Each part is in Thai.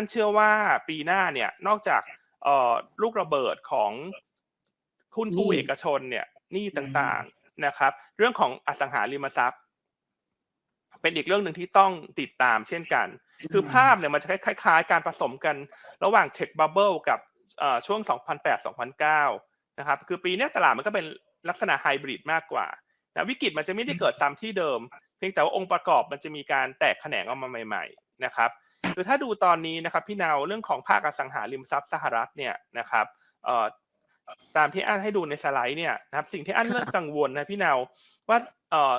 ันเชื่อว่าปีหน้าเนี่ยนอกจากลูกระเบิดของหุ้นกู้เอกชนเนี่ยนี้ต่างๆนะครับ เรื่องของอสังหาริมทรัพย์ เป็นอีกเรื่องหนึ่งที่ต้องติดตามเช่นกัน คือภาพเนี่ยมันจะคล้ายๆ การผสมกันระหว่าง Tech Bubble กับเอ่อช่วง 2008-2009 นะครับ คือปีนี้ตลาดมันก็เป็นลักษณะไฮบริดมากกว่านะวิกฤตมันจะไม่ได้เกิดซ้ำที่เดิม เพียงแต่ว่าองค์ประกอบมันจะมีการแตกแขนงออกมาใหม่ ๆ นะครับ คือถ้าดูตอนนี้นะครับพี่นาวเรื่องของภาคอสังหาริมทรัพย์สหรัฐเนี่ยนะครับเอ่อตามที่อันให้ดูในสไลด์เนี่ยนะครับสิ่งที่อันเริ่มกังวลนะพี่นาวว่าเอ่อ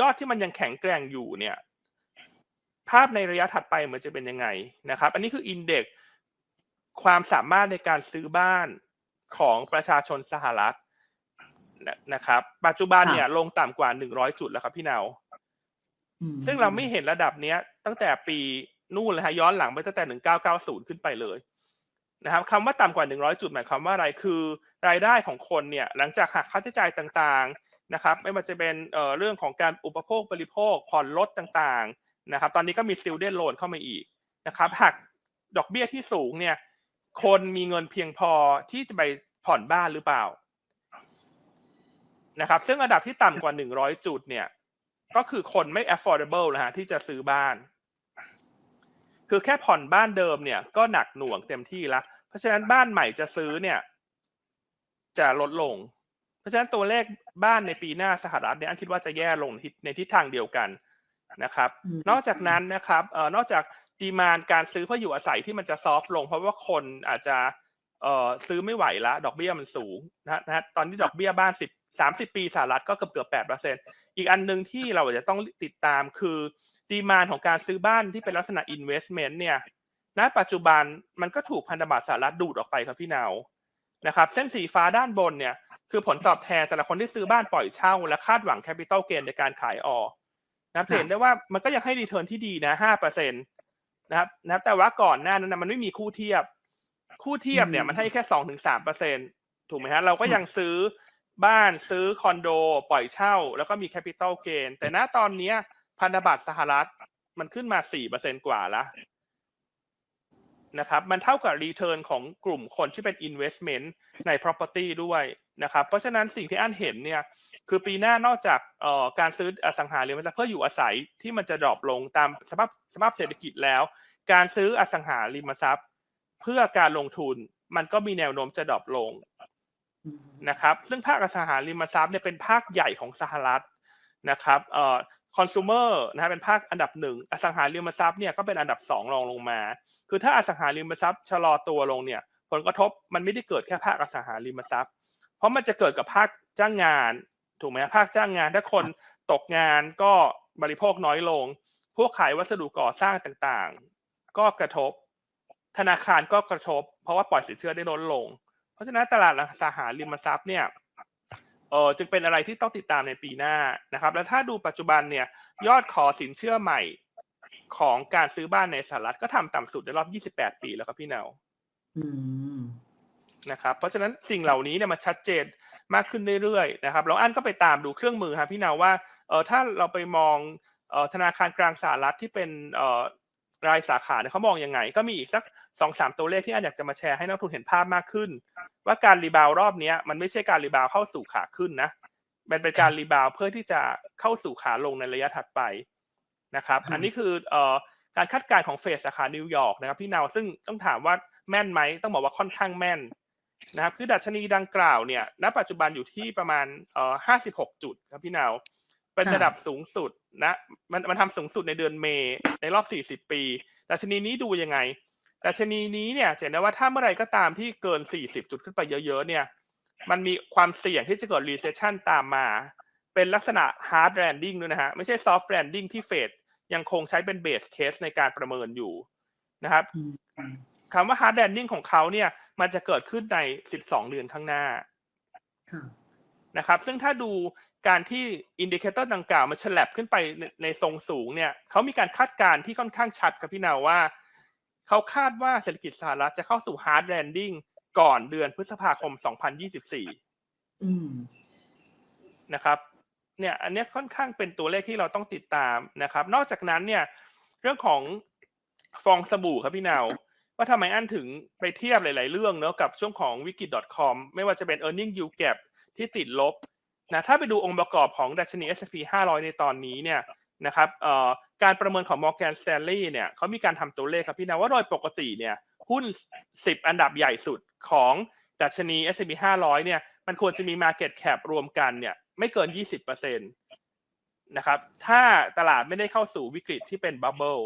ยอดที่มันยังแข็งแกร่งอยู่เนี่ย ภาพในระยะถัดไปมันจะเป็นยังไงนะครับ อันนี้คืออินเด็กซ์ความสามารถในการซื้อบ้านของประชาชนสหรัฐนะนะครับ ปัจจุบันเนี่ยลงต่ำกว่า100จุดแล้วครับพี่นาวอืมซึ่งเราไม่เห็นระดับเนี้ยตั้งแต่ปี นู่นเลยฮะย้อนหลังไปตั้งแต่ 1990 ขึ้นไปเลยนะครับคำว่าต่ำกว่า 100 จุดหมายความว่าอะไรคือ รายได้ของคนเนี่ยหลังจากหักค่าใช้จ่ายต่างๆนะครับ ไม่ว่าจะเป็นเอ่อเรื่องของการอุปโภคบริโภคผ่อนลดต่างๆนะครับ ตอนนี้ก็มี student loan เข้ามาอีกนะครับหักดอกเบี้ยที่สูงเนี่ย คนมีเงินเพียงพอที่จะไปผ่อนบ้านหรือเปล่านะครับ ซึ่งอันดับที่ต่ำกว่า 100 จุดเนี่ย ก็คือคนไม่ affordable นะฮะที่จะซื้อบ้าน คือแค่ผ่อนบ้านเดิมเนี่ยก็หนักหน่วงเต็มที่แล้วเพราะฉะนั้นบ้านใหม่จะซื้อเนี่ย จะลดลง เพราะฉะนั้นตัวเลขบ้านในปีหน้าสหรัฐเนี่ยอันคิดว่าจะแย่ลงในทิศในทิศทางเดียวกันนะครับมนอกจากนั้นนะครับเอ่อนอกจากดีมานการซื้อเพื่ออยู่อาศัยที่มันจะซอฟต์ลง เพราะว่าคนอาจจะเอ่อซื้อไม่ไหวละ ดอกเบี้ยมันสูงนะฮะนะฮะตอนนี้ดอกเบี้ยบ้านสิบสามสิบปีสหรัฐก็เกือบเกือบแปดเปอร์เซ็นอีกอันหนึ่งที่เราอาจจะต้องติดตามคือ ดีมานของการซื้อบ้านที่เป็นลักษณะ investment เนี่ย ณ ปัจจุบันมันก็ถูกพันธบัตรสหรัฐดูดออกไปครับพี่นาวนะครับ เส้นสีฟ้าด้านบนเนี่ย คือผลตอบแทนสำหรับคนที่ซื้อบ้านปล่อยเช่า และคาดหวังแคปิตอลเกนในการขายออกนะครับจะเห็นได้ว่ามันก็ยังให้รีเทิร์นที่ดีนะห้าเปอร์เซ็นตนะครับนะครับ แต่ว่าก่อนหน้านั้นนะมันไม่มีคู่เทียบ คู่เทียบเนี่ยมันให้แค่สองถึงสามเปอร์เซ็นถูกไหมฮะเราก็ยังซื้อบ้านซื้อคอนโด ปล่อยเช่า แล้วก็มีแคปิตอลเกนแต่ณตอนเนี้ย พันธบัตรสหรัฐ มันขึ้นมาสี่เปอร์เซ็นกว่าละนะครับ มันเท่ากับรีเทิร์นของกลุ่มคนที่เป็น investment ใน property ด้วยนะครับ เพราะฉะนั้นสิ่งที่อันเห็นเนี่ย คือปีหน้านอกจากออการซื้ออสังหาริมทรัพย์เพื่ออยู่อาศัยที่มันจะดรอปลงตามสภาพสภาพเศรษฐกิจแล้ว การซื้ออสังหาริมทรัพย์ เพื่อการลงทุนมันก็มีแนวโน้มจะดรอปลงนะครับ ซึ่งภาคอสังหาริมทรัพย์เนี่ยเป็นภาคใหญ่ของสหรัฐนะครับเอ่อ คอน sumer นะฮะเป็นภาคอันดับหนึ่งอสังหาริมทรัพย์เนี่ยก็เป็นอันดับสองรองลงมา คือถ้าอสังหาริมทรัพย์ชะลอตัวลงเนี่ย ผลกระทบมันไม่ได้เกิดแค่ภาคอสังหาริมทรัพย์ เพราะมันจะเกิดกับภาคจ้างงาน ถูกไหมภาคจ้างงานถ้าคนตกงานก็บริโภคน้อยลง พวกขายวัสดุก่อสร้างต่างๆ ก็กระทบ ธนาคารก็กระทบ เพราะว่าปล่อยสินเชื่อได้ลดลง เพราะฉะนั้นตลาดอสังหาริมทรัพย์เนี่ย เออจึงเป็นอะไรที่ต้องติดตามในปีหน้านะครับ แล้วถ้าดูปัจจุบันเนี่ยยอดขอสินเชื่อใหม่ของการซื้อบ้านในสหรัฐก็ทำต่ำสุดในรอบ 28 ปีแล้วครับพี่เนาอืมนะครับ เพราะฉะนั้นสิ่งเหล่านี้เนี่ยมันชัดเจนมากขึ้นเรื่อยๆนะครับแล้วอันก็ไปตามดูเครื่องมือครับพี่เนาว่าเออถ้าเราไปมองเออธนาคารกลางสหรัฐที่เป็นเออรายสาขาเนี่ยเขามองยังไง ก็มีอีกสัก สองสามตัวเลขที่อันอยากจะมาแชร์ให้นักลงทุนเห็นภาพมากขึ้น ว่าการรีบาวด์รอบเนี้ยมันไม่ใช่การรีบาวด์เข้าสู่ขาขึ้นนะมันเป็นการรีบาวด์เพื่อที่จะเข้าสู่ขาลงในระยะถัดไปนะครับอืมอันนี้คือเอ่อการคาดการณ์ของเฟดสาขานิวยอร์กนะครับพี่นาวซึ่งต้องถามว่าแม่นไหมต้องบอกว่าค่อนข้างแม่นนะครับคือดัชนีดังกล่าวเนี่ยณปัจจุบันอยู่ที่ประมาณเอ่อ56จุดครับพี่นาวเป็นระดับสูงสุดนะมันมันทำสูงสุดในเดือนเมษในรอบ40ปีดัชนีนี้ดูยังไง ดัชนีนี้เนี่ยจะเห็นได้ว่าถ้าเมื่อไหรก็ตามที่เกิน 40 จุดขึ้นไปเยอะๆเนี่ย มันมีความเสี่ยงที่จะเกิด recession ตามมา เป็นลักษณะ hard landing ด้วยนะฮะ ไม่ใช่ soft landing ที่เฟดยังคงใช้เป็น base case ในการประเมินอยู่นะครับอืมคำว่า hard landing ของเขาเนี่ย มันจะเกิดขึ้นใน 12 เดือนข้างหน้าค่ะนะครับ ซึ่งถ้าดูการที่อินดิเคเตอร์ดังกล่าวมันฉลับขึ้นไปในในทรงสูงเนี่ยเขามีการคาดการณ์ที่ค่อนข้างชัดครับพี่นาวว่า เขาคาดว่าเศรษฐกิจสหรัฐจะเข้าสู่ hard landing ก่อนเดือนพฤษภาคม 2024อืมนะครับ เนี่ย อันเนี้ยค่อนข้างเป็นตัวเลขที่เราต้องติดตามนะครับ นอกจากนั้นเนี่ย เรื่องของฟองสบู่ครับพี่นาวว่าทำไมอันถึงไปเทียบหลาย ๆ เรื่องเนอะกับช่วงของ w i k i .com ไม่ว่าจะเป็น e a r n i n g yield gap ที่ติดลบนะถ้าไปดูองค์ประกอบของดัชนี S&P 500 ในตอนนี้เนี่ย นะครับการประเมินของ Morgan Stanley เนี่ยเขามีการทำตัวเลขครับพี่นะว่าโดยปกติเนี่ยหุ้น 10 อันดับใหญ่สุดของดัชนี S&P 500 เนี่ยมันควรจะมี Market Cap รวมกันเนี่ยไม่เกิน 20%นะครับถ้าตลาดไม่ได้เข้าสู่วิกฤตที่เป็นบับเบิล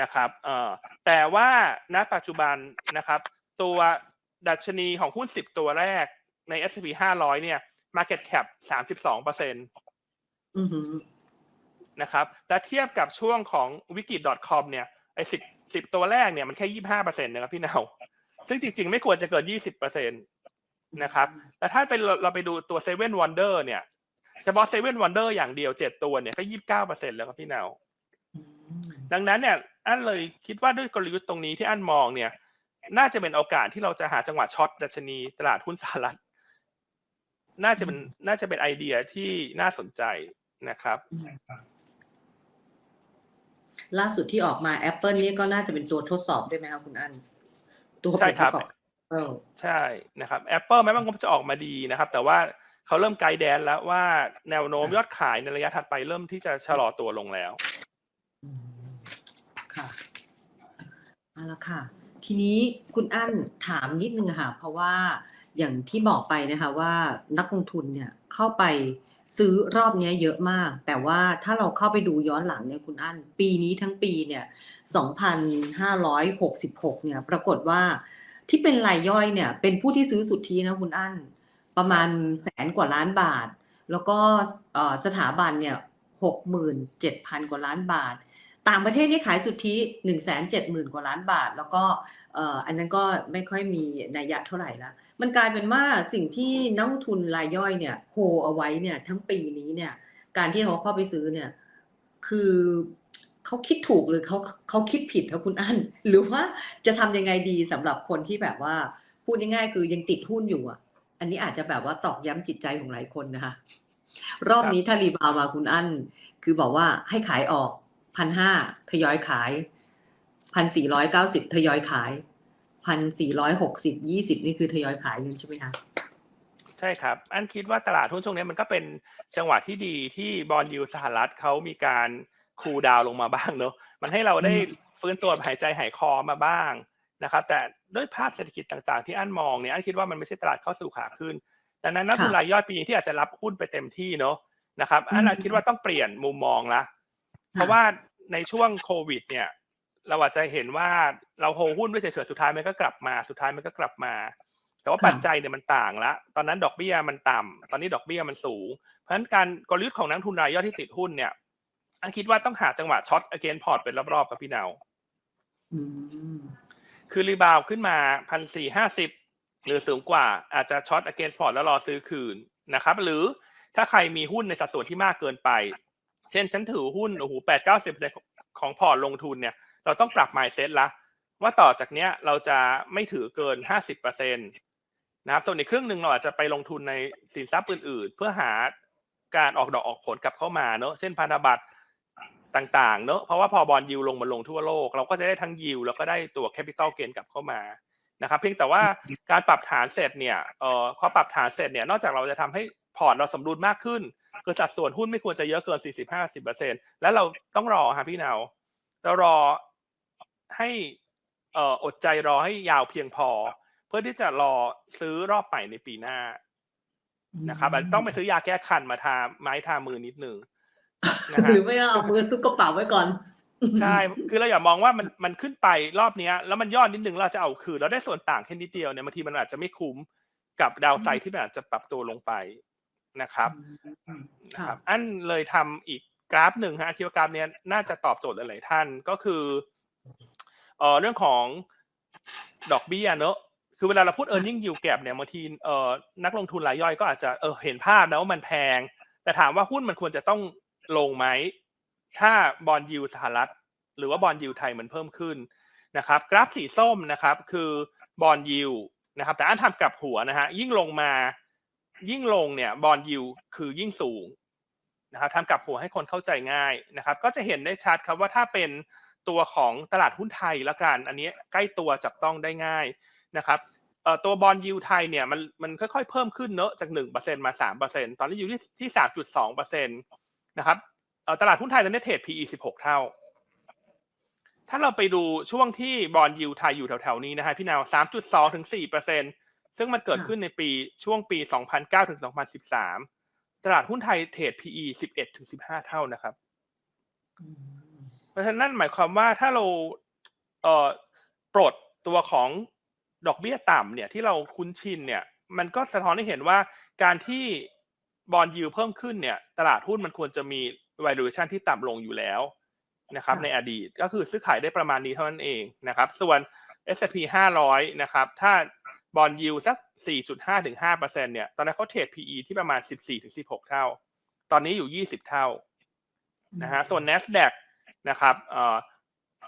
นะครับแต่ว่าณปัจจุบันนะครับตัวดัชนีของหุ้น 10 ตัวแรกใน S&P 500 เนี่ย Market Cap 32%เปอร์เซ็นต์อือหือ นะครับ และเทียบกับช่วงของ wiki.com เนี่ยไอ้สิบสิบตัวแรกเนี่ยมันแค่ยี่ห้าเปอร์เซ็นต์นะครับพี่เนาซึ่งจริง ๆ ไม่ควรจะเกินยี่สิบเปอร์เซ็นต์นะครับแต่ถ้าเป็นเราไปดูตัว Seven Wonder เนี่ยเฉพาะ Seven Wonder อร์อย่างเดียวเจ็ดตัวเนี่ยก็ยี่สิบเก้าเปอร์เซ็นต์แล้วครับพี่เนาดังนั้นเนี่ยอันเลยคิดว่าด้วยกลยุทธ์ตรงนี้ที่อันมองเนี่ย น่าจะเป็นโอกาสที่เราจะหาจังหวะช็อตดัชนีตลาดหุ้นสหรัฐ น่าจะเป็นน่าจะเป็นไอเดียที่น่าสนใจนะครับ ล่าสุดที่ออกมา Apple นี่ก็น่าจะเป็นตัวทดสอบด้วยไหมครับคุณอันตัวใช่ครับปะกอ Apple ใช่นะครับ Apple แม้มันก็จะออกมาดีนะครับ แต่ว่าเขาเริ่มไกด์แดนแล้วว่าแนวโน้มยอดขายในระยะถัดไปเริ่มที่จะชะลอตัวลงแล้วอืมค่ะเอาละค่ะ ทีนี้คุณอั้นถามนิดนึงค่ะ เพราะว่าอย่างที่บอกไปนะคะว่านักลงทุนเนี่ยเข้าไป ซื้อรอบนี้เยอะมาก แต่ว่าถ้าเราเข้าไปดูย้อนหลังเนี่ยคุณอั้นปีนี้ทั้งปีเนี่ย 2,566 เนี่ย ปรากฏว่าที่เป็นรายย่อยเนี่ย เป็นผู้ที่ซื้อสุทธินะคุณอั้น ประมาณแสนกว่าล้านบาท แล้วก็สถาบันเนี่ยหกหมื่นเจ็ดพันกว่าล้านบาท ต่างประเทศนี่ขายสุทธิหนึ่งแสนเจ็ดหมื่นกว่าล้านบาท แล้วก็ อันนั้นก็ไม่ค่อยมีนัยยะเท่าไหร่ละมันกลายเป็นว่าสิ่งที่นักทุนรายย่อยเนี่ยโฮเอาไว้เนี่ยทั้งปีนี้เนี่ยการที่เขาเข้าไปซื้อเนี่ยคือเขาคิดถูกหรือเขาเขาคิดผิดครับคุณอั้นหรือว่าจะทำยังไงดีสำหรับคนที่แบบว่าพูดง่ายๆคือยังติดหุ้นอยู่อะ อันนี้อาจจะแบบว่าตอกย้ำจิตใจของหลายคนนะคะ รอบนี้ถ้ารีบาวมาคุณอั้นคือบอกว่าให้ขายออกพันห้าทยอยขาย พันสี่ร้อยเก้าสิบทยอยขายพันสี่ร้อยหกสิบยี่สิบนี่คือทยอยขายเงินใช่ไหมคะใช่ครับ อันคิดว่าตลาดหุ้นช่วงนี้มันก็เป็นจังหวะที่ดีที่บอลยูสหรัฐเขามีการคูลดาวน์ลงมาบ้างเนอะมันให้เราได้ฟื้นตัวหายใจหายคอมาบ้างนะครับ แต่ด้วยภาพเศรษฐกิจต่างๆ ที่อันมองเนี่ยอันคิดว่ามันไม่ใช่ตลาดเข้าสู่ขาขึ้น ดังนั้นนักทุนรายย่อยปีนี้ที่อาจจะรับหุ้นไปเต็มที่เนอะนะครับอันน่ะคิดว่าต้องเปลี่ยนมุมมองละเพราะว่าในช่วงโควิดเนี่ย เราอาจจะเห็นว่าเราโฮหุ้นไว้เฉยๆสุดท้ายมันก็กลับมาสุดท้ายมันก็กลับมา แต่ว่าค่ะปัจจัยเนี่ยมันต่างละตอนนั้นดอกเบี้ยมันต่ำตอนนี้ดอกเบี้ยมันสูง เพราะฉะนั้นการกลยุทธ์ของนักทุนรายย่อยที่ติดหุ้นเนี่ย อันคิดว่าต้องหาจังหวะช็อตอเกนพอร์ตเป็นรอบๆกับพี่นาวอืมคือรีบาวขึ้นมาพันสี่ห้าสิบหรือสูงกว่าอาจจะช็อตอเกนพอร์ตแล้วรอซื้อคืนนะครับ หรือถ้าใครมีหุ้นในสัดส่วนที่มากเกินไป เช่นฉันถือหุ้นโอ้โหแปดเก้าสิบของพอร์ตลงทุนเนี่ย เราต้องปรับ mindset ละว่าต่อจากเนี้ยเราจะไม่ถือเกินห้าสิบเปอร์เซ็นตนะครับ ส่วนอีกครึ่งหนึ่งเราอาจจะไปลงทุนในสินทรัพย์อื่นๆ เพื่อหาการออกดอกออกผลกลับเข้ามาเนอะเช่นพันธบัตรต่างๆ เนอะเพราะว่าพอบอลยิวลงมาลงทั่วโลก เราก็จะได้ทั้งยิวแล้วก็ได้ตัวแคปิตอลเกนกลับเข้ามานะครับเพียงแต่ว่าการปรับฐานเสร็จเนี่ยเอ่อพอปรับฐานเสร็จเนี่ยนอกจากเราจะทำให้พอร์ตเราสมดุลมากขึ้นคือสัดส่วนหุ้นไม่ควรจะเยอะเกิน 40-50%แล้วเราต้องรอฮะพี่นาวเรารอ ให้เอ่ออดใจรอให้ยาวเพียงพอ เพื่อที่จะรอซื้อรอบใหม่ในปีหน้านะครับอาจจะต้องไปซื้อยาแก้คันมาทาไม้ทามือนิดนึงนะฮะหรือไม่ก็เอามือซุกกระเป๋าไว้ก่อน ใช่ คือเราอย่ามองว่ามันมันขึ้นไปรอบเนี้ย แล้วมันย่อนิดนึงเราจะเอาคืนเราได้ส่วนต่างแค่นิดเดียวเนี่ยบางทีมันอาจจะไม่คุ้มกับดาวไซด์ที่มันอาจจะปรับตัวลงไปนะครับอืมนะค่ะครับ อันเลยทำอีกกราฟหนึ่งฮะคิดว่ากราฟเนี้ยน่าจะตอบโจทย์หลายๆท่านก็คือ เอ่อเรื่องของดอกเบี้ยเนอะคือเวลาเราพูด e a r n i n g yield gap เนี่ยบางทีเอ่อนักลงทุนรายย่อยก็อาจจะเออเห็นภาพนะว่ามันแพง แต่ถามว่าหุ้นมันควรจะต้องลงไหม ถ้าบอลยิวสหรัฐ หรือว่าบอลยิวไทยมันเพิ่มขึ้นนะครับ กราฟสีส้มนะครับ คือบอลยิวนะครับ แต่อันทำกลับหัวนะฮะยิ่งลงมา ยิ่งลงเนี่ยบอลยิวคือยิ่งสูงนะครับทำกลับหัวให้คนเข้าใจง่ายนะครับ ก็จะเห็นได้ชัดครับว่าถ้าเป็น ตัวของตลาดหุ้นไทยละกัน อันนี้ใกล้ตัวจับต้องได้ง่ายนะครับตัวบอลยูไทยเนี่ยมันมันค่อยๆ เพิ่มขึ้นเนอะจากหนึ่งเปอร์เซ็นมาสามเปอร์เซ็นตอนนี้อยู่ที่ที่สามจุดสองเปอร์เซ็นตนะครับตลาดหุ้นไทยตอนนี้เทรด PE สิบหกเท่า ถ้าเราไปดูช่วงที่บอลยูไทยอยู่แถวๆนี้นะฮะพี่นาวสามจุดสองถึงสี่เปอร์เซ็นซึ่งมันเกิดขึ้นในปีช่วงปีสองพันเก้าถึงสองพันสิบสามตลาดหุ้นไทยเทรด PE สิบเอ็ดถึงสิบห้าเท่านะครับ ราะฉะนั้นนั่นหมายความว่าถ้าเราเอ่อปลดตัวของดอกเบี้ยต่ำเนี่ยที่เราคุ้นชินเนี่ยมันก็สะท้อนให้เห็นว่าการที่บอลยูเพิ่มขึ้นเนี่ยตลาดหุ้นมันควรจะมี valuation ที่ต่ำลงอยู่แล้วนะครับในอดีตก็คือซื้อขายได้ประมาณนี้เท่านั้นเองนะครับ ส่วน S&P 500 นะครับ ถ้าบอลยูสัก 4.5ถึง5เปอร์เซ็นเนี่ยตอนนั้นเขาเทรด PE ที่ประมาณ 14ถึง16 เท่า ตอนนี้อยู่ 20 เท่านะฮะส่วน NASDAQ นะครับเอ่อ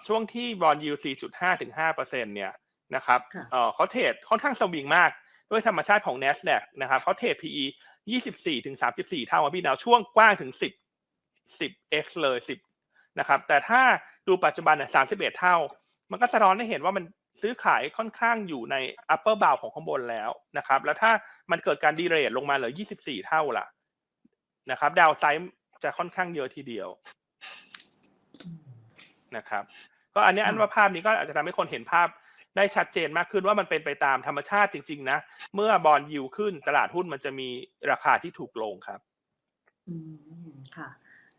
ช่วงที่บอลยู4.5ถึง5เปอร์เซ็นเนี่ยนะครับค่ะเอ่อเขาเทรดค่อนข้างสวิงมากด้วยธรรมชาติของ NASDAQ นะครับเขาเทรด PE 24ถึง34 เท่าอะพี่ดาวช่วงกว้างถึง 10 10x เลย 10นะครับแต่ถ้าดูปัจจุบันเนี่ย31 เท่า มันก็สะท้อนให้เห็นว่ามันซื้อขายค่อนข้างอยู่ใน upper bound ของข้างบนแล้วนะครับ แล้วถ้ามันเกิดการดีเรทลงมาเหลือ 24 เท่าล่ะนะครับ ดาวไซด์จะค่อนข้างเยอะทีเดียว นะครับ ก็อันเนี้ยค่ะอันว่าภาพนี้ก็อาจจะทำให้คนเห็นภาพได้ชัดเจนมากขึ้นว่ามันเป็นไปตามธรรมชาติจริง ๆ นะ เมื่อบอลยิวขึ้นตลาดหุ้นมันจะมีราคาที่ถูกลงครับ อืมค่ะ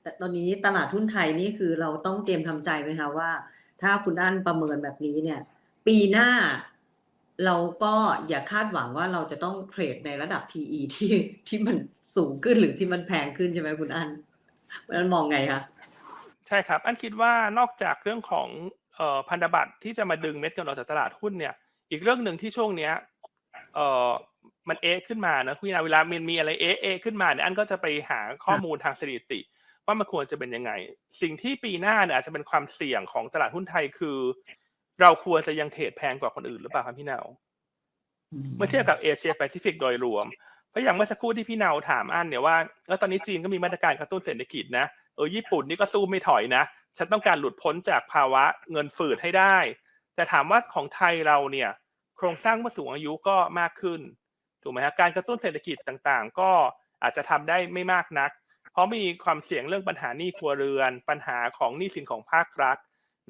แต่ตอนนี้ตลาดหุ้นไทยนี่คือเราต้องเตรียมทำใจไหมคะว่า ถ้าคุณอั้นประเมินแบบนี้เนี่ย ปีหน้าเราก็อย่าคาดหวังว่าเราจะต้องเทรดในระดับ PE ที่ที่มันสูงขึ้นหรือที่มันแพงขึ้นใช่ไหมคุณอั้นคุณอั้นมองไงคะ ใช่ครับ อันคิดว่านอกจากเรื่องของเอ่อพันธบัตรที่จะมาดึงเม็ดเงินออกจากตลาดหุ้นเนี่ย อีกเรื่องหนึ่งที่ช่วงเนี้ยเอ่อมันเอะขึ้นมานะคุณนาเวลามันมีอะไรเอะเอะขึ้นมาเนี่ยอันก็จะไปหาข้อมูลทางสถิติ ว่ามันควรจะเป็นยังไง สิ่งที่ปีหน้าเนี่ยอาจจะเป็นความเสี่ยงของตลาดหุ้นไทยคือ เราควรจะยังเทรดแพงกว่าคนอื่นหรือเปล่าครับพี่นาวเมื่อเทียบกับเอเชียแปซิฟิกโดยรวมเพราะอย่างเมื่อสักครู่ที่พี่นาวถามอันเนี่ยว่าแล้วตอนนี้จีนก็มีมาตรการกระตุ้นเศรษฐกิจนะ เออญี่ปุ่นนี่ก็สู้ไม่ถอยนะ ฉันต้องการหลุดพ้นจากภาวะเงินฝืดให้ได้ แต่ถามว่าของไทยเราเนี่ย โครงสร้างผู้สูงอายุก็มากขึ้นถูกไหมฮะการกระตุ้นเศรษฐกิจต่างๆ ก็อาจจะทำได้ไม่มากนัก เพราะมีความเสี่ยงเรื่องปัญหาหนี้ครัวเรือน ปัญหาของหนี้สินของภาครัฐ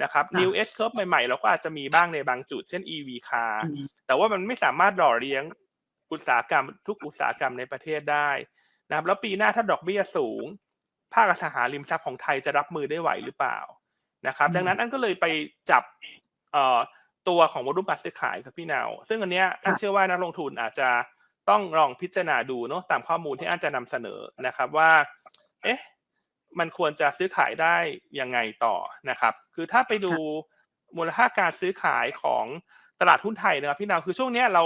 นะครับค่ะ New S curve ใหม่ๆ เราก็อาจจะมีบ้างในบางจุด เช่น EV car อืมแต่ว่ามันไม่สามารถหล่อเลี้ยงอุตสาหกรรมทุกอุตสาหกรรมในประเทศได้นะครับ แล้วปีหน้าถ้าดอกเบี้ยสูง ภาคอสังหาริมทรัพย์ของไทยจะรับมือได้ไหวหรือเปล่านะครับอืมดังนั้นอันก็เลยไปจับเอ่อตัวของวอลุ่มการซื้อขายครับพี่นาว ซึ่งอันเนี้ยอันเชื่อว่านักลงทุนอาจจะต้องลองพิจารณาดูเนาะตามข้อมูลที่อันจะนำเสนอนะครับว่า เอ๊ะมันควรจะซื้อขายได้ยังไงต่อนะครับ คือถ้าไปดูมูลค่าการซื้อขายของตลาดหุ้นไทยนะครับพี่นาวคือช่วงเนี้ยเรา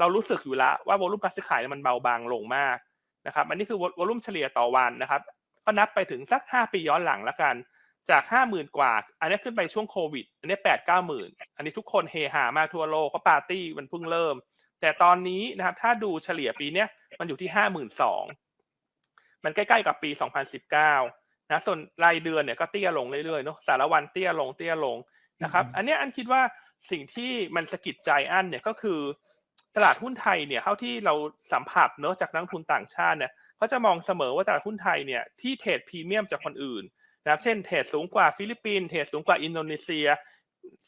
เรารู้สึกอยู่แล้วว่าวอลุ่มการซื้อขายเนี่ยมันเบาบางลงมากนะครับ อันนี้คือวอลุ่มเฉลี่ยต่อวันนะครับ ก็นับไปถึงสักห้าปีย้อนหลังแล้วกัน จากห้าหมื่นกว่า อันนี้ขึ้นไปช่วงโควิด อันนี้แปดเก้าหมื่นอันนี้ทุกคนเฮฮามากทั่วโลกเพราะปาร์ตี้มันเพิ่งเริ่ม แต่ตอนนี้นะครับถ้าดูเฉลี่ยปีเนี้ยมันอยู่ที่ห้าหมื่นสองมันใกล้ๆกับปีสองพันสิบเก้านะส่วนรายเดือนเนี่ยก็เตี้ยลงเรื่อยๆเนาะสารวันเตี้ยลงเตี้ยลงนะครับ อันเนี้ยอันคิดว่าสิ่งที่มันสะกิดใจอันเนี่ยก็คือตลาดหุ้นไทยเนี่ยเท่าที่เราสัมผัสเนอะจากนักลงทุนต่างชาติเนี่ย เขาจะมองเสมอว่าตลาดหุ้นไทยเนี่ยที่เทรดพรีเมียมจากคนอื่นนะครับเช่นเทรดสูงกว่าฟิลิปปินส์เทรดสูงกว่าอินโดนีเซีย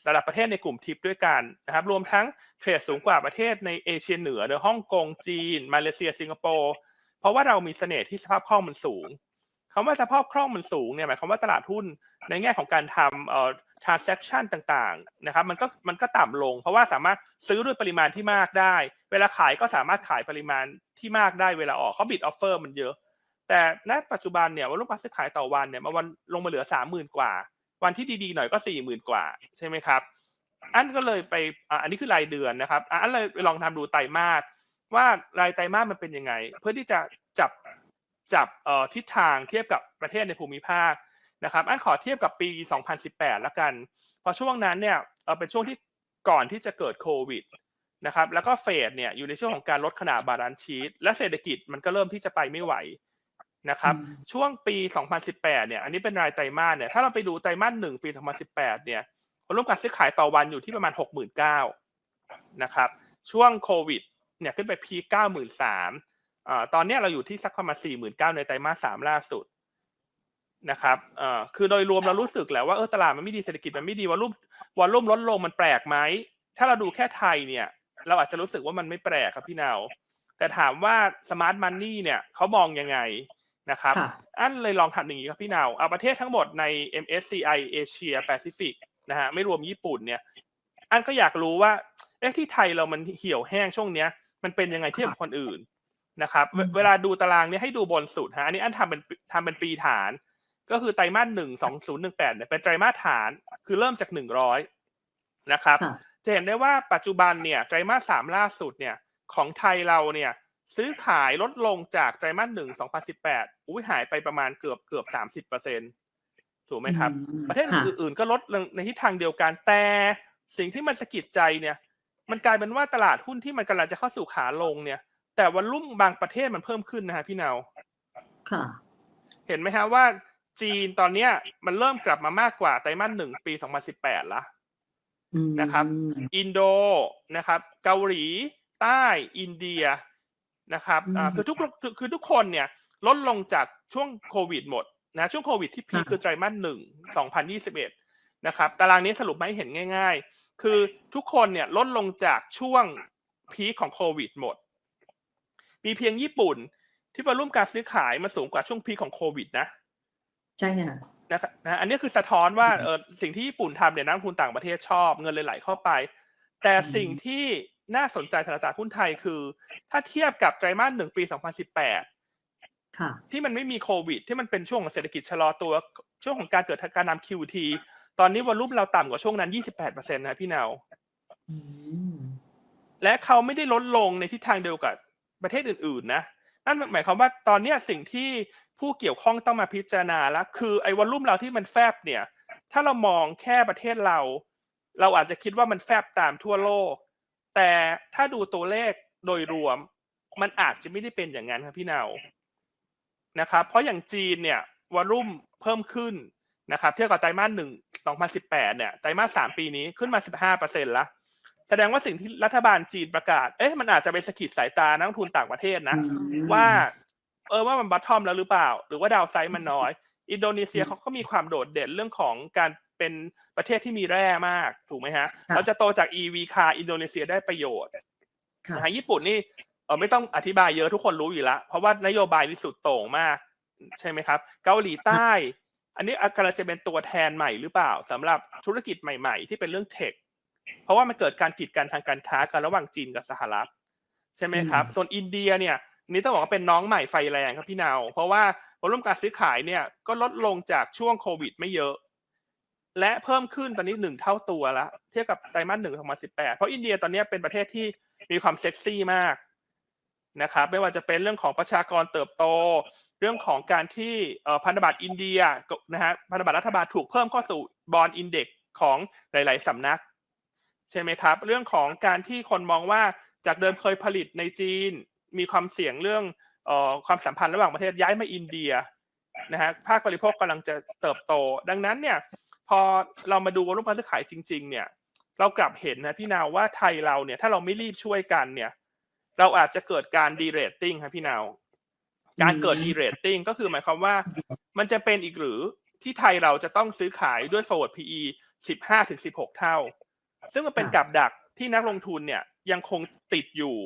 ระดับประเทศในกลุ่มทิปด้วยกันนะครับรวมทั้งเทรดสูงกว่าประเทศในเอเชียเหนือเนอฮ่องกงจีน มาเลเซียสิงคโปร์เพราะว่าเรามีเสน่ห์ที่สภาพคล่องมันสูงคำว่าสภาพคล่องมันสูงเนี่ยหมายความว่าตลาดหุ้นในแง่ของการทำเอ่อ transaction ต่างๆนะครับมันก็มันก็ต่ำลง เพราะว่าสามารถซื้อด้วยปริมาณที่มากได้ เวลาขายก็สามารถขายปริมาณที่มากได้เวลาออกเขาบิดออฟเฟอร์มันเยอะ แต่ณปัจจุบันเนี่ยวันรุ่งกาซื้อขายต่อวันเนี่ยมาวันลงมาเหลือสามหมื่นกว่า วันที่ดีๆหน่อยก็สี่หมื่นกว่าใช่ไหมครับอันก็เลยไปอันนี้คือรายเดือนนะครับอันเลยลองทำดูไตรมาสว่ารายไตรมาสมันเป็นยังไง เพื่อที่จะจับจับทิศทางเทียบกับประเทศในภูมิภาค นะครับอันขอเทียบกับปี 2018 แล้วกันเพราะช่วงนั้นเนี่ยเอ่อเป็นช่วงที่ก่อนที่จะเกิดโควิดนะครับแล้วก็เฟดเนี่ยอยู่ในช่วงของการลดขนาดบาลานซ์ชีตและเศรษฐกิจมันก็เริ่มที่จะไปไม่ไหวนะครับอืมช่วงปี 2018 เนี่ยอันนี้เป็นรายไตรมาสเนี่ยถ้าเราไปดูไตรมาสหนึ่งปี 2018 เนี่ยวอลุ่มการซื้อขายต่อวันอยู่ที่ประมาณ 69,000นะครับช่วงโควิดเนี่ยขึ้นไปพีค93,000อ่าตอนเนี้ยเราอยู่ที่สักประมาณ49,000ในไตรมาสสามล่าสุด นะครับเอ่อคือโดยรวมเรารู้สึกแหล้วว่าเออตลาดมันไม่ดีเศรษฐกิจมันไม่ดีวอลุ่มวอลุ่มลดลงมันแปลกไหม ถ้าเราดูแค่ไทยเนี่ย เราอาจจะรู้สึกว่ามันไม่แปลกครับพี่นาว แต่ถามว่าสมาร์ทมันนี่เนี่ยเขามองยังไงนะครับค่ะอันเลยลองทำอย่างนี้ครับพี่นาว เอาประเทศทั้งหมดใน MSCI Asia Pacific นะฮะไม่รวมญี่ปุ่นเนี่ย อันก็อยากรู้ว่าเอ๊ะที่ไทยเรามันเหี่ยวแห้งช่วงเนี้ย มันเป็นยังไงเทียบกับคนอื่นนะครับ เวอืมเวลาดูตารางเนี่ยให้ดูบนสุดฮะอันนี้อันทำเป็นทำเป็นปีฐาน ก็คือไตรมาสหนึ่งสองศูนย์หนึ่งแปดเนี่ยเป็นไตรมาสฐานคือเริ่มจากหนึ่งร้อยนะครับค่ะจะเห็นได้ว่าปัจจุบันเนี่ยไตรมาสสามล่าสุดเนี่ยของไทยเราเนี่ยซื้อขายลดลงจากไตรมาสหนึ่งสองพันสิบแปดอุ้ยหายไปประมาณเกือบเกือบสามสิบเปอร์เซ็นถูกไหมครับอืมประเทศค่ะอื่นๆก็ลดลงในทิศทางเดียวกันแต่สิ่งที่มันสะกิดใจเนี่ย มันกลายเป็นว่าตลาดหุ้นที่มันกำลังจะเข้าสู่ขาลงเนี่ย แต่วันรุ่มบางประเทศมันเพิ่มขึ้นนะฮะพี่นาวค่ะ เห็นไหมฮะว่า จีนตอนเนี้ยมันเริ่มกลับมามากกว่าไตรมาสหนึ่งปีสองพันสิบแปดละอืมนะครับ อินโดนะครับ เกาหลี ใต้อินเดียนะครับอ่าอืมคือทุกคือคือทุกคนเนี่ยลดลงจากช่วงโควิดหมดนะช่วงโควิดที่พีคค่ะคือไตรมาสหนึ่งสองพันยี่สิบเอ็ดนะครับ ตารางนี้สรุปมาให้เห็นง่าย ๆ คือทุกคนเนี่ยลดลงจากช่วงพีคของโควิดหมด มีเพียงญี่ปุ่นที่วอลุ่มการซื้อขายมาสูงกว่าช่วงพีคของโควิดนะ ใช่ค่ะนะครับนะอันนี้คือสะท้อนว่าเออสิ่งที่ญี่ปุ่นทำเนี่ยนักลงทุนต่างประเทศชอบ เงินเลยไหลเข้าไป แต่อืมสิ่งที่น่าสนใจสำหรับตลาดหุ้นไทยคือ ถ้าเทียบกับไตรมาสหนึ่งปี2018ค่ะที่มันไม่มีโควิด ที่มันเป็นช่วงของเศรษฐกิจชะลอตัวช่วงของการเกิดการนำ QT ตอนนี้วอลุ่มเราต่ำกว่าช่วงนั้น28%นะพี่นาวอืมและเขาไม่ได้ลดลงในทิศทางเดียวกับประเทศอื่น ๆ นะ นั่นหมายความว่าตอนเนี้ยสิ่งที่ ผู้เกี่ยวข้องต้องมาพิจารณาแล้วคือไอ้วอลลุ่มเราที่มันแฟบเนี่ย ถ้าเรามองแค่ประเทศเรา เราอาจจะคิดว่ามันแฟบตามทั่วโลก แต่ถ้าดูตัวเลขโดยรวม มันอาจจะไม่ได้เป็นอย่างนั้นครับพี่นาวนะครับ เพราะอย่างจีนเนี่ยวอลลุ่มเพิ่มขึ้นนะครับเทียบกับไตรมาสหนึ่งสองพันสิบแปดเนี่ยไตรมาสสามปีนี้ขึ้นมาสิบห้าเปอร์เซ็นต์ละแสดงว่าสิ่งที่รัฐบาลจีนประกาศ เอ๊ะมันอาจจะเป็นสะกิดสายตานักลงทุนต่างประเทศนะอืมว่า เออว่ามันบัตทอมแล้วหรือเปล่า หรือว่าดาวไซด์มันน้อย อินโดนีเซียเขาก็มีความโดดเด่นเรื่องของการเป็นประเทศที่มีแร่มากถูกไหมฮะค่ะเราจะโตจาก EV คาอินโดนีเซียได้ประโยชน์ค่ะนะฮะญี่ปุ่นนี่เออไม่ต้องอธิบายเยอะทุกคนรู้อยู่แล้ว เพราะว่านโยบายนี่สุดโต่งมาก ใช่ไหมครับ เกาหลีใต้ อันนี้กำลังจะเป็นตัวแทนใหม่หรือเปล่าสำหรับธุรกิจใหม่ ๆ ที่เป็นเรื่องเทคเพราะว่ามันเกิดการกีดกันทางการค้ากันระหว่างจีนกับสหรัฐใช่ไหมครับส่วนอินเดียเนี่ย นี่ต้องบอกว่าเป็นน้องใหม่ไฟแรงครับพี่นาว เพราะว่าวอลุ่มการซื้อขายเนี่ยก็ลดลงจากช่วงโควิด ไม่เยอะ และเพิ่มขึ้นตอนนี้หนึ่งเท่าตัวแล้วเทียบกับไตรมาสหนึ่งของมาสิบแปดเพราะอินเดียตอนนี้เป็นประเทศที่มีความเซ็กซี่มากนะครับไม่ว่าจะเป็นเรื่องของประชากรเติบโต เรื่องของการที่พันธบัตรอินเดียนะฮะพันธบัตรรัฐบาลถูกเพิ่มเข้าสู่บอลอินเด็กของหลาย ๆสำนัก ใช่ไหมครับ เรื่องของการที่คนมองว่าจากเดิมเคยผลิตในจีน มีความเสี่ยงเรื่องออความสัมพันธ์ระหว่างประเทศย้ายมาอินเดียนะฮะภาคบริโภคกำลังจะเติบโต ดังนั้นเนี่ยพอเรามาดูวอลุ่มการซื้อขายจริง ๆ เนี่ย เรากลับเห็นนะพี่นาวว่าไทยเราเนี่ยถ้าเราไม่รีบช่วยกันเนี่ย เราอาจจะเกิดการดีเรตติ้งครับพี่นาวการเกิดดีเรตติ้งก็คือหมายความว่า มันจะเป็นอีกหรือที่ไทยเราจะต้องซื้อขายด้วย forward PE 15ถึง16เท่า ซึ่งมันเป็นกับดักที่นักลงทุนเนี่ยยังคงติดอยู่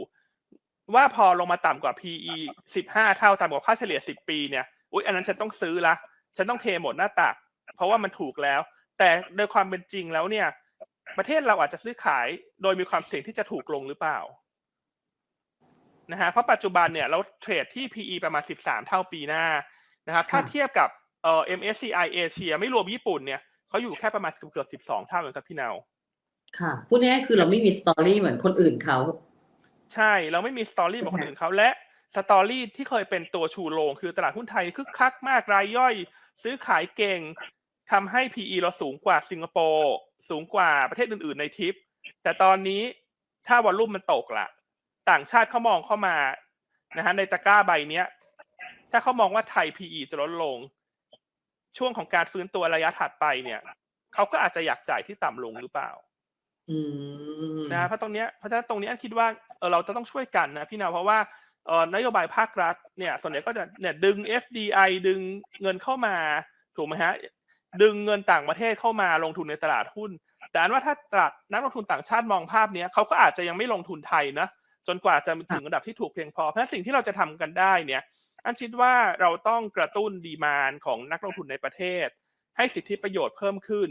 ว่าพอลงมาต่ำกว่า PE 15เท่าต่ำกว่าค่าเฉลี่ย10ปีเนี่ยอุ๊ยอันนั้นฉันต้องซื้อละฉันต้องเทหมดหน้าตัก เพราะว่ามันถูกแล้ว แต่โดยความเป็นจริงแล้วเนี่ย ประเทศเราอาจจะซื้อขายโดยมีความเสี่ยงที่จะถูกลงหรือเปล่านะฮะเพราะปัจจุบันเนี่ยเราเทรดที่ PE ประมาณ 13 เท่าปีหน้านะครับถ้าค่ะเทียบกับเอ่อ MSCI เอเชียไม่รวมญี่ปุ่นเนี่ยเขาอยู่แค่ประมาณเกือบๆ12 เท่าเหมือนกับพี่นาวค่ะพูดง่ายๆคือเราไม่มีสตอรี่เหมือนคนอื่นเขา ใช่ เราไม่มีสตอรี่เหมือนคนอื่นเขาและสตอรี่ที่เคยเป็นตัวชูโรงคือตลาดหุ้นไทยคึกคักมากรายย่อย ซื้อขายเก่งทำให้ PE เราสูงกว่าสิงคโปร์สูงกว่าประเทศอื่น ๆ ในทิป แต่ตอนนี้ถ้าวอลลุ่มมันตกละต่างชาติเขามองเข้ามานะฮะในตะกร้าใบเนี้ย ถ้าเขามองว่าไทย PE จะลดลง ช่วงของการฟื้นตัวระยะถัดไปเนี่ยเขาก็อาจจะอยากจ่ายที่ต่ำลงหรือเปล่า อืมนะฮะเพราะตรงเนี้ยเพราะฉะนั้นตรงนี้อันคิดว่าเออเราจะต้องช่วยกันนะพี่นาวเพราะว่าเออนโยบายภาครัฐเนี่ยส่วนใหญ่ก็จะเนี่ยดึง FDI ดึงเงินเข้ามาถูกไหมฮะดึงเงินต่างประเทศเข้ามาลงทุนในตลาดหุ้น แต่อันว่าถ้าตลาดนักลงทุนต่างชาติมองภาพเนี้ยเขาก็อาจจะยังไม่ลงทุนไทยนะจนกว่าจะถึงระดับที่ถูกเพียงพอเพราะฉะนั้นสิ่งที่เราจะทำกันได้เนี่ยอันคิดว่าเราต้องกระตุ้นดีมานของนักลงทุนในประเทศ ให้สิทธิประโยชน์เพิ่มขึ้น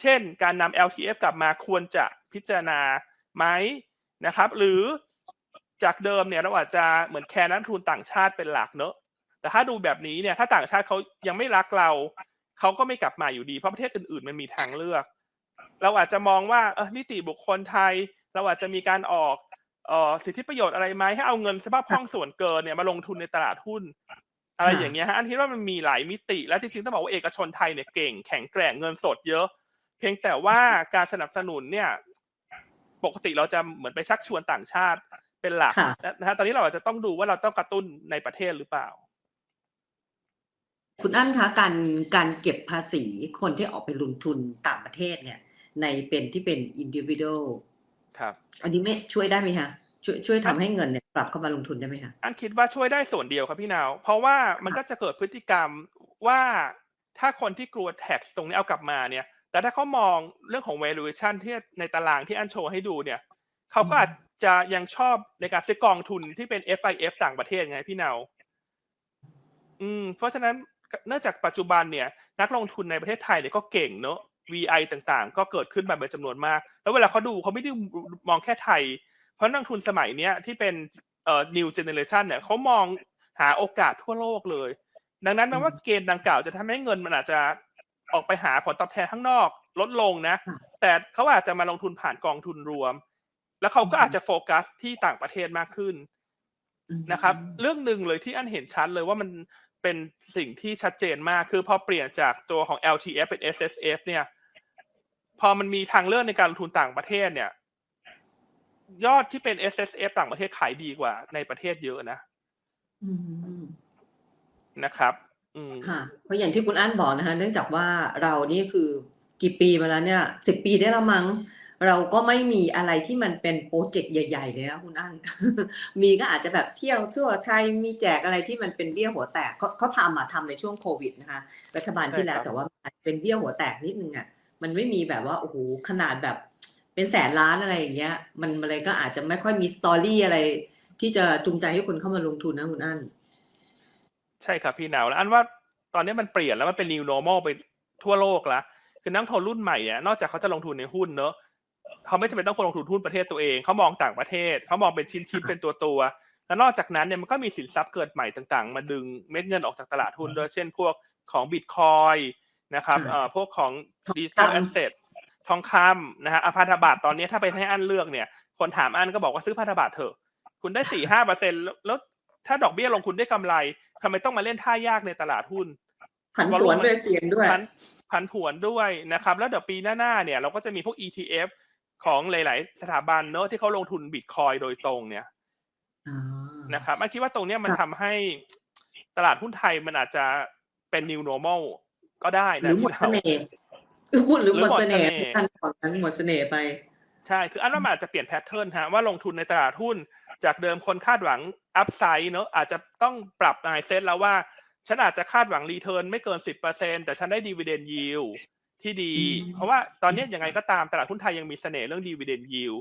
เช่น การนำ LTF กลับมาควรจะพิจารณาไหมนะครับ หรือจากเดิมเนี่ยเราอาจจะเหมือนแคร์นักลงทุนต่างชาติเป็นหลักเนอะแต่ถ้าดูแบบนี้เนี่ยถ้าต่างชาติเขายังไม่รักเราเขาก็ไม่กลับมาอยู่ดีเพราะประเทศอื่นๆมันมีทางเลือก เราอาจจะมองว่าเออนิติบุคคลไทย เราอาจจะมีการออกเออสิทธิประโยชน์อะไรไหมให้เอาเงินสภาพคล่องส่วนเกินเนี่ยมาลงทุนในตลาดหุ้น อะไรอย่างเงี้ยฮะอันคิดว่ามันมีหลายมิติ และจริงๆต้องบอกว่าเอกชนไทยเนี่ยเก่งแข็งแกร่งเงินสดเยอะ เพียงแต่ว่าการสนับสนุนเนี่ย ปกติเราจะเหมือนไปชักชวนต่างชาติเป็นหลักค่ะนะฮะตอนนี้เราอาจจะต้องดูว่าเราต้องกระตุ้นในประเทศหรือเปล่า คุณอั้นคะการการเก็บภาษีคนที่ออกไปลงทุนต่างประเทศเนี่ย ในเป็นที่เป็น individual ครับ อันนี้ไม่ช่วยได้ไหมคะช่วยช่วยทำให้เงินเนี่ยกลับเข้ามาลงทุนได้ไหมคะอันคิดว่าช่วยได้ส่วนเดียวครับพี่นาว เพราะว่ามันก็จะเกิดพฤติกรรมว่าถ้าคนที่กลัวแท็กตรงนี้เอากลับมาเนี่ย แต่ถ้าเขามองเรื่องของ valuation ที่ในตารางที่อันโชว์ให้ดูเนี่ยเขาก็อาจจะยังชอบในการซื้อกองทุนที่เป็น FIF ต่างประเทศไงพี่นาวอืม เพราะฉะนั้นเนื่องจากปัจจุบันเนี่ย นักลงทุนในประเทศไทยเนี่ยก็เก่งเนอะ VI ต่างๆ ก็เกิดขึ้นมาเป็นจำนวนมาก แล้วเวลาเขาดูเขาไม่ได้มองแค่ไทย เพราะนักลงทุนสมัยเนี้ยที่เป็นเอ่อ new generation เนี่ยเขามองหาโอกาสทั่วโลกเลย ดังนั้นแม้ว่าเกณฑ์ดังกล่าวจะทำให้เงินมันอาจจะ ออกไปหาผลตอบแทนข้างนอกลดลงนะค่ะแต่เขาอาจจะมาลงทุนผ่านกองทุนรวม แล้วเขาก็อาจจะโฟกัสที่ต่างประเทศมากขึ้นนะครับ เรื่องหนึ่งเลยที่อันเห็นชัดเลยว่ามันเป็นสิ่งที่ชัดเจนมากคือพอเปลี่ยนจากตัวของ LTF เป็น SSF เนี่ย พอมันมีทางเลือกในการลงทุนต่างประเทศเนี่ย ยอดที่เป็น SSF ต่างประเทศขายดีกว่าในประเทศเยอะนะอืมนะครับ อืม ค่ะ เพราะอย่างที่คุณอั้นบอกนะคะ เนื่องจากว่าเรานี่คือกี่ปีมาแล้วเนี่ยสิบปีได้แล้วมั้ง เราก็ไม่มีอะไรที่มันเป็นโปรเจกต์ใหญ่ๆเลยนะคุณอั้น มีก็อาจจะแบบเที่ยวทั่วไทยมีแจกอะไรที่มันเป็นเบี้ยหัวแตกเขาเขาทำอะทำในช่วงโควิดนะคะ รัฐบาลที่แล้วใช่ครับแต่ว่าอาจจะเป็นเบี้ยหัวแตกนิดนึงอะมันไม่มีแบบว่าโอ้โหขนาดแบบเป็นแสนล้านอะไรอย่างเงี้ย มันมันเลยก็อาจจะไม่ค่อยมีสตอรี่อะไร ที่จะจูงใจให้คนเข้ามาลงทุนนะคุณอั้น ใช่ครับพี่หนาวแล้วอันว่าตอนนี้มันเปลี่ยนแล้วมันเป็น new normal ไปทั่วโลกแล้วคือนักลงทุนรุ่นใหม่เนี่ยนอกจากเขาจะลงทุนในหุ้นเนอะเขาไม่จำเป็นต้องลงทุนหุ้นประเทศตัวเองเขามองต่างประเทศเขามองเป็นชิ้นชิ้นๆเป็นตัวตัวๆแล้วนอกจากนั้นเนี่ยมันก็มีสินทรัพย์เกิดใหม่ต่างๆ มาดึงเม็ดเงินออกจากตลาดหุ้นด้วยเช่น พวกของบิตคอยนะครับค่ะเอ่อพวกของทองดิจิตอลคำแอสเซททองคำนะฮะอะพันธบัตรตอนนี้ถ้าไปให้อันเลือกเนี่ย คนถามอันก็บอกว่าซื้อพันธบัตรเถอะ คุณได้สี่ห้าเปอร์เซ็นแล้ว ถ้าดอกเบี้ยลงคุณได้กำไรทำไมต้องมาเล่นท่ายากในตลาดหุ้นผันผวนด้วยเสียงด้วยพันพันผวนด้วยนะครับ แล้วเดี๋ยวปีหน้าๆเนี่ย เราก็จะมีพวก ETF ของหลาย ๆ สถาบันเนอะที่เขาลงทุนบิตคอยโดยตรงเนี่ยอ่านะครับอันคิดว่าตรงเนี้ยมันค่ะทำให้ตลาดหุ้นไทยมันอาจจะเป็น new normal ก็ได้หนะรือหมดที่เสเราน่ห์พูดหรือหรืหมอดหมดเสน่ห์เสน่ห์ท่านก่อนนั้นหมดเสน่ห์ไป ใช่ คืออันว่ามันอาจจะเปลี่ยนแพทเทิร์นฮะว่าลงทุนในตลาดหุ้น จากเดิมคนคาดหวังอัพไซด์เนอะอาจจะต้องปรับ mindset แล้วว่า ฉันอาจจะคาดหวังรีเทิร์นไม่เกิน10%แต่ฉันได้ดีเวเดนยิวที่ดีอืมเพราะว่าตอนนี้ยังไงก็ตามตลาดหุ้นไทยยังมีเสน่ห์เรื่องดีเวเดนยิว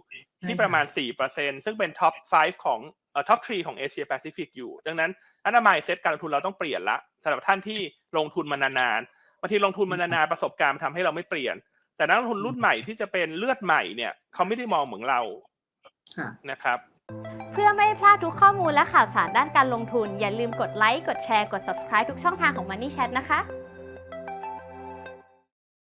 ที่ประมาณ4%ซึ่งเป็นท็อป5ของเอ่อท็อป3ของเอเชียแปซิฟิกอยู่ ดังนั้นอันนั้น mindset การลงทุนเราต้องเปลี่ยนละสำหรับท่านที่ลงทุนมานานๆบางทีลงทุนมานานๆประสบการณ์มันทำให้เราไม่เปลี่ยน แต่นักลงทุนรุ่นใหม่ที่จะเป็นเลือดใหม่เนี่ยเขาไม่ได้มองเหมือนเราค่ะนะครับ เพื่อไม่ให้พลาดทุกข้อมูลและข่าวสารด้านการลงทุน อย่าลืมกดไลค์กดแชร์กด subscribe ทุกช่องทางของ Money Chat นะคะ